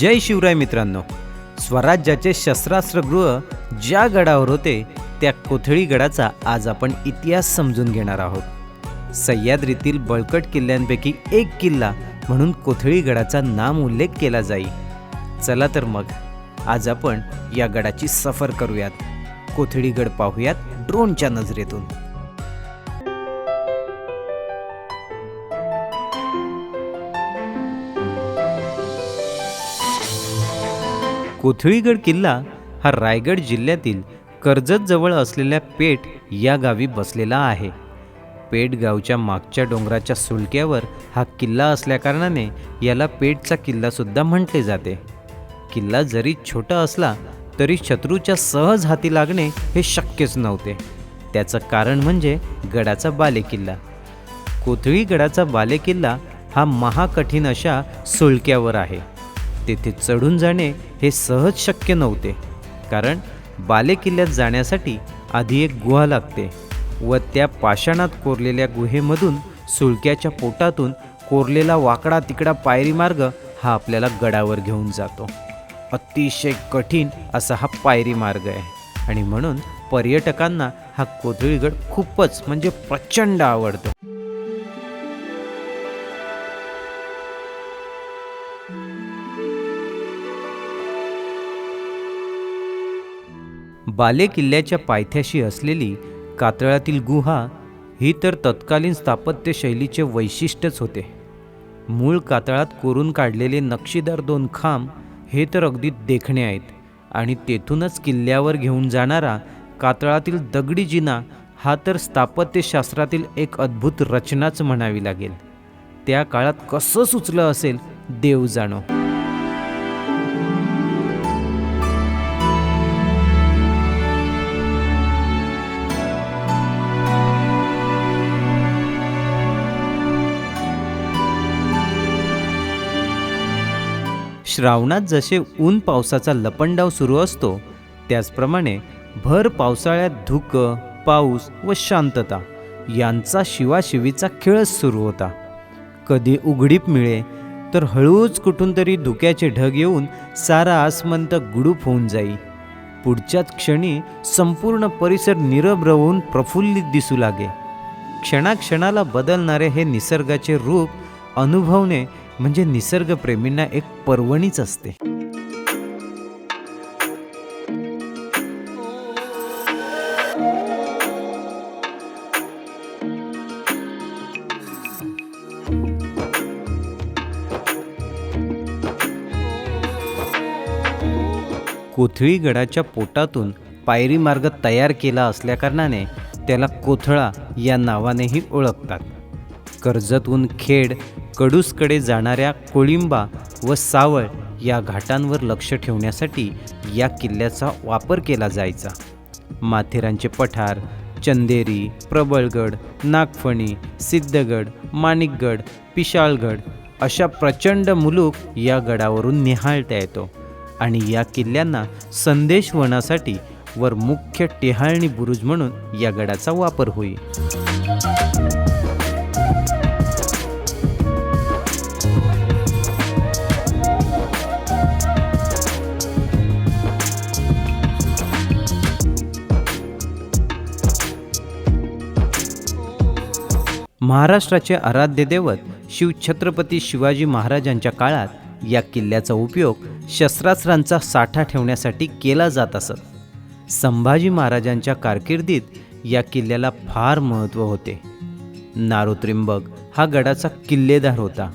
जय शिवराय मित्रांनो. स्वराज्याचे शस्त्रास्त्रगृह ज्या गडावर होते त्या कोथळी गडाचा आज आपण इतिहास समजून घेणार आहोत. सह्याद्रीतील बळकट किल्ल्यांपैकी एक किल्ला म्हणून कोथळी गडाचा नाम उल्लेख केला जाईल चला तर मग आज आपण या गडाची सफर करूयात. कोथळी गड पाहूयात ड्रोनच्या नजरेतून. कोथळीगड किल्ला हा रायगड जिल्ह्यातील कर्जत जवळ असलेल्या पेठ या गावी बसलेला आहे. पेठ गावच्या मागच्या डोंगराच्या सुळक्यावर हा किल्ला असल्याकारणाने याला पेठचा किल्लासुद्धा म्हटले जाते. किल्ला जरी छोटा असला तरी शत्रूच्या सहज हाती लागणे हे शक्यच नव्हते. त्याचं कारण म्हणजे गडाचा बालेकिल्ला. कोथळी गडाचा बालेकिल्ला हा महाकठीण अशा सुळक्यावर आहे. तेथे चढून जाणे हे सहज शक्य नव्हते. कारण बालेकिल्ल्यात जाण्यासाठी आधी एक गुहा लागते व त्या पाषाणात कोरलेल्या गुहेमधून सुळक्याच्या पोटातून कोरलेला वाकडा तिकडा पायरी मार्ग हा आपल्याला गडावर घेऊन जातो. अतिशय कठीण असा हा पायरी मार्ग आहे. आणि म्हणून पर्यटकांना हा कोथळीगड खूपच म्हणजे प्रचंड आवडतो. बाले किल्ल्याच्या पायथ्याशी असलेली कातळातील गुहा ही तर तत्कालीन स्थापत्यशैलीचे वैशिष्ट्यच होते. मूळ कातळात कोरून काढलेले नक्षीदार दोन खांब हे तर अगदी देखणे आहेत आणि तेथूनच किल्ल्यावर घेऊन जाणारा कातळातील दगडी जिना हा तर स्थापत्यशास्त्रातील एक अद्भुत रचनाच म्हणावी लागेल. त्या काळात कसं सुचलं असेल देव जाणो. श्रावणात जसे ऊन पावसाचा लपंडाव सुरू असतो त्याचप्रमाणे भर पावसाळ्यात धुकं पाऊस व शांतता यांचा शिवाशिवीचा खेळच सुरू होता. कधी उघडीप मिळे तर हळूच कुठून तरी धुक्याचे ढग येऊन सारा आसमंत गुडूप होऊन जाई. पुढच्याच क्षणी संपूर्ण परिसर नीरव रवून प्रफुल्लित दिसू लागे. क्षणाक्षणाला बदलणारे हे निसर्गाचे रूप अनुभवणे म्हणजे निसर्गप्रेमींना एक पर्वणीच असते. कोथळी गडाच्या पोटातून पायरी मार्ग तयार केला असल्याकारणाने त्याला कोथळा या नावानेही ओळखतात. कर्जतहून खेड कडूसकडे जाणाऱ्या कोळिंबा व सावळ या घाटांवर लक्ष ठेवण्यासाठी या किल्ल्याचा वापर केला जायचा. माथेरानचे पठार चंदेरी प्रबळगड नागफणी सिद्धगड माणिकगड पिशाळगड अशा प्रचंड मुलूक या गडावरून निहाळता येतो आणि या किल्ल्यांना संदेश वनासाठी वर मुख्य टेहाळणी बुरुज म्हणून या गडाचा वापर होईल महाराष्ट्राचे आराध्य दैवत शिव छत्रपती शिवाजी महाराजांच्या काळात या किल्ल्याचा उपयोग शस्त्रास्त्रांचा साठा ठेवण्यासाठी केला जात असत. संभाजी महाराजांच्या कारकिर्दीत या किल्ल्याला फार महत्त्व होते. नारोत्रिंबक हा गडाचा किल्लेदार होता.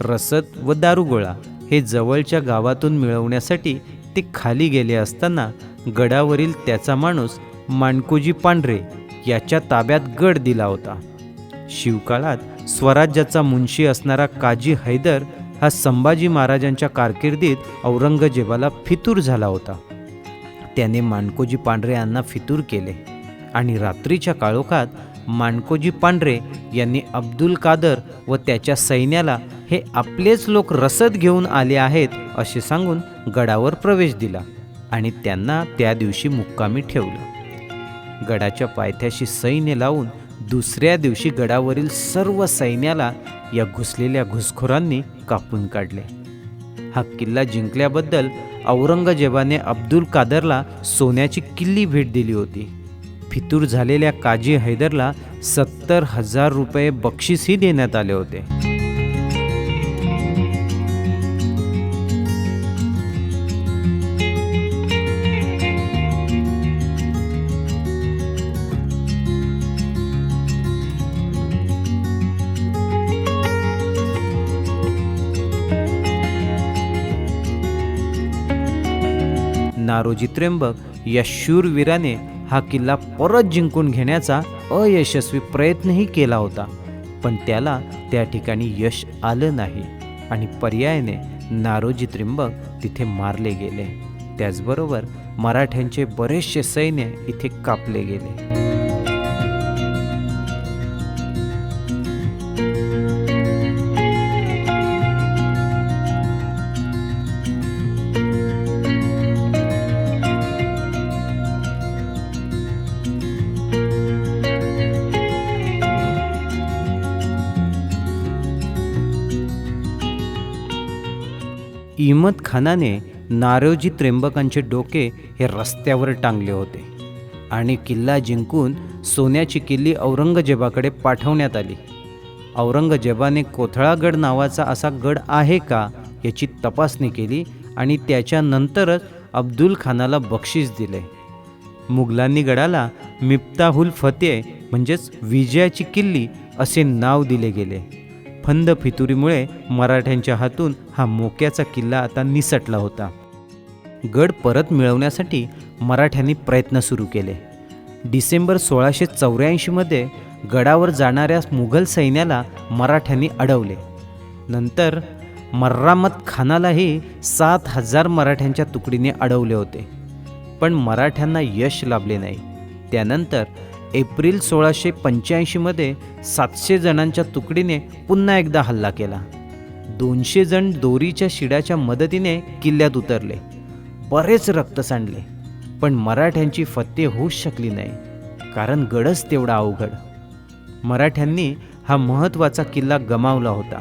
रसद व दारुगोळा हे जवळच्या गावातून मिळवण्यासाठी ते खाली गेले असताना गडावरील त्याचा माणूस मानकोजी पांढरे याच्या ताब्यात गड दिला होता. शिवकाळात स्वराज्याचा मुंशी असणारा काजी हैदर हा संभाजी महाराजांच्या कारकिर्दीत औरंगजेबाला फितूर झाला होता. त्याने मानकोजी पांढरे यांना फितूर केले आणि रात्रीच्या काळोखात मानकोजी पांढरे यांनी अब्दुल कादर व त्याच्या सैन्याला हे आपलेच लोक रसद घेऊन आले आहेत असे सांगून गडावर प्रवेश दिला आणि त्यांना त्या दिवशी मुक्कामी ठेवलं. गडाच्या पायथ्याशी सैन्य लावून दुसऱ्या दिवशी गडावरील सर्व सैन्याला या घुसलेल्या घुसखोरांनी कापून काढले. हा किल्ला जिंकल्याबद्दल औरंगजेबाने अब्दुल कादरला सोन्याची किल्ली भेट दिली होती. फितूर झालेल्या काजी हैदरला सत्तर हजार रुपये बक्षीसही देण्यात आले होते. नारोजी त्र्यंबक या शूरवीराने हा किल्ला परत जिंकून घेण्याचा अयशस्वी प्रयत्नही केला होता. पण त्याला त्या ठिकाणी यश आलं नाही आणि पर्यायाने नारोजी त्र्यंबक तिथे मारले गेले. त्याचबरोबर मराठ्यांचे बरेचसे सैन्य इथे कापले गेले. इमत खानाने नारोजी त्र्यंबकांचे डोके हे रस्त्यावर टांगले होते आणि किल्ला जिंकून सोन्याची किल्ली औरंगजेबाकडे पाठवण्यात आली. औरंगजेबाने कोथळागड नावाचा असा गड आहे का याची तपासणी केली आणि त्याच्यानंतरच अब्दुल खानाला बक्षीस दिले. मुघलांनी गडाला मिप्ताहुल फतेह म्हणजेच विजयाची किल्ली असे नाव दिले गेले. फंद फितुरीमुळे मराठ्यांच्या हातून हा मोक्याचा किल्ला आता निसटला होता. गड परत मिळवण्यासाठी मराठ्यांनी प्रयत्न सुरू केले. डिसेंबर सोळाशे चौऱ्याऐंशीमध्ये गडावर जाणाऱ्या मुघल सैन्याला मराठ्यांनी अडवले. नंतर मर्रामत खानालाही सात हजार मराठ्यांच्या तुकडीने अडवले होते. पण मराठ्यांना यश लाभले नाही. त्यानंतर एप्रिल सोळाशे पंच्याऐंशीमध्ये सातशे जणांच्या तुकडीने पुन्हा एकदा हल्ला केला. दोनशे जण दोरीच्या शिड्याच्या मदतीने किल्ल्यात उतरले. बरेच रक्त सांडले. पण मराठ्यांची फत्ते होऊच शकली नाही. कारण गडच तेवढा अवघड. मराठ्यांनी हा महत्त्वाचा किल्ला गमावला होता.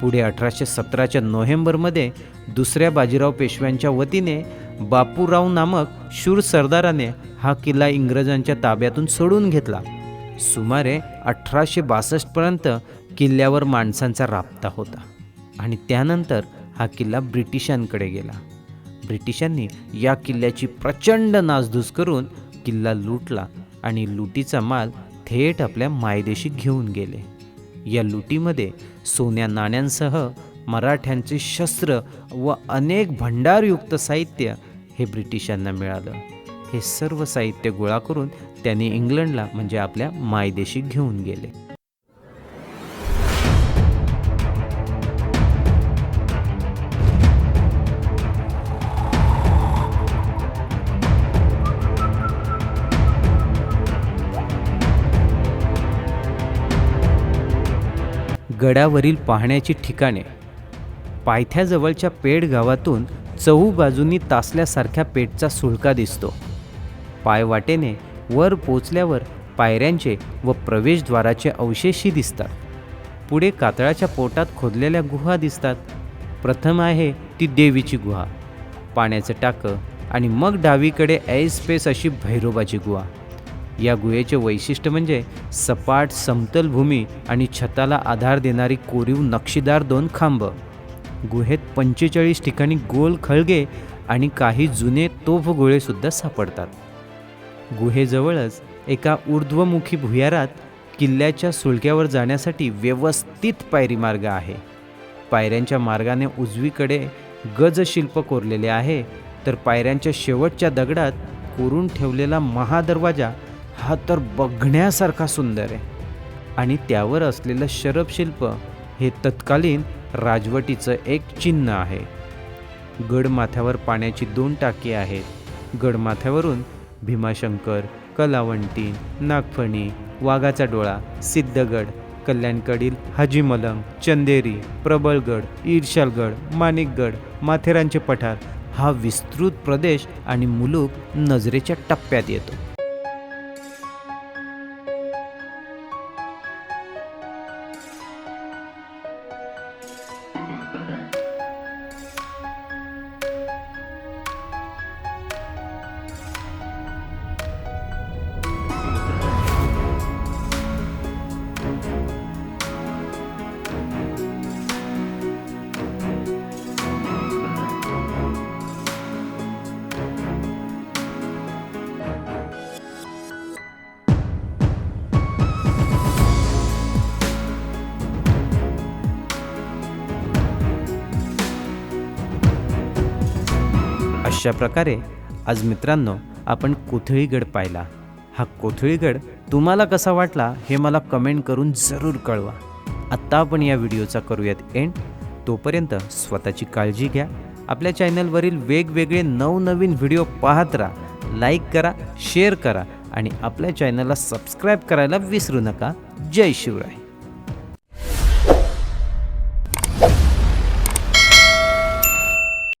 पुढे अठराशे सतराच्या नोव्हेंबरमध्ये दुसऱ्या बाजीराव पेशव्यांच्या वतीने बापूराव नामक शूर सरदाराने हा किल्ला इंग्रजांच्या ताब्यातून सोडून घेतला. सुमारे अठराशे बासष्टपर्यंत किल्ल्यावर माणसांचा राबता होता आणि त्यानंतर हा किल्ला ब्रिटिशांकडे गेला. ब्रिटिशांनी या किल्ल्याची प्रचंड नासधूस करून किल्ला लुटला आणि लुटीचा माल थेट आपल्या मायदेशी घेऊन गेले. या लुटीमध्ये सोन्या नाण्यांसह मराठ्यांचे शस्त्र व अनेक भंडारयुक्त साहित्य हे ब्रिटिशांना मिळालं. हे सर्व साहित्य गोळा करून त्यांनी इंग्लंडला म्हणजे आपल्या मायदेशी घेऊन गेले. गडावरील पाहण्याची ठिकाणे. पायथ्याजवळच्या पेड गावातून चहू बाजूंनी तासल्यासारख्या पेठचा सुळका दिसतो. पायवाटेने वर पोचल्यावर पायऱ्यांचे व प्रवेशद्वाराचे अवशेषही दिसतात. पुढे कातळाच्या पोटात खोदलेल्या गुहा दिसतात. प्रथम आहे ती देवीची गुहा. पाण्याचं टाकं आणि मग डावीकडे ऐसपेस अशी भैरोबाची गुहा. या गुहेचे वैशिष्ट्य म्हणजे सपाट समतल भूमी आणि छताला आधार देणारी कोरीव नक्षीदार दोन खांब. गुहेत पंचेचाळीस ठिकाणी गोल खळगे आणि काही जुने तोफगोळेसुद्धा सापडतात. गुहेजवळच एका ऊर्ध्वमुखी भुयारात किल्ल्याच्या सुळक्यावर जाण्यासाठी व्यवस्थित पायरी मार्ग आहे. पायऱ्यांच्या मार्गाने उजवीकडे गजशिल्प कोरलेले आहे तर पायऱ्यांच्या शेवटच्या दगडात कोरून ठेवलेला महादरवाजा हा तर बघण्यासारखा सुंदर आहे. आणि त्यावर असलेलं शरपशिल्प हे तत्कालीन राजवटीचं एक चिन्ह आहे. गडमाथ्यावर पाण्याची दोन टाकी आहेत. गडमाथ्यावरून भीमाशंकर कलावंटी नागफणी वाघाचा डोळा सिद्धगड कल्याणकडील हाजी मलंग चंदेरी प्रबळगड ईर्शालगड माणिकगड माथेरानचे पठार हा विस्तृत प्रदेश आणि मुलूक नजरेच्या टप्प्यात येतो. अशा प्रकारे आज मित्रांनो आपण कोथळीगड पाहिला. हा कोथळीगड तुम्हाला कसा वाटला हे मला कमेंट करून जरूर कळवा. आत्ता आपण या व्हिडिओचा करूयात एंड तोपर्यंत स्वतःची काळजी घ्या. आपल्या चॅनलवरील वेगवेगळे नवनवीन व्हिडिओ पाहत राहा. लाईक करा शेअर करा आणि आपल्या चॅनलला सबस्क्राईब करायला विसरू नका. जय शिवराय.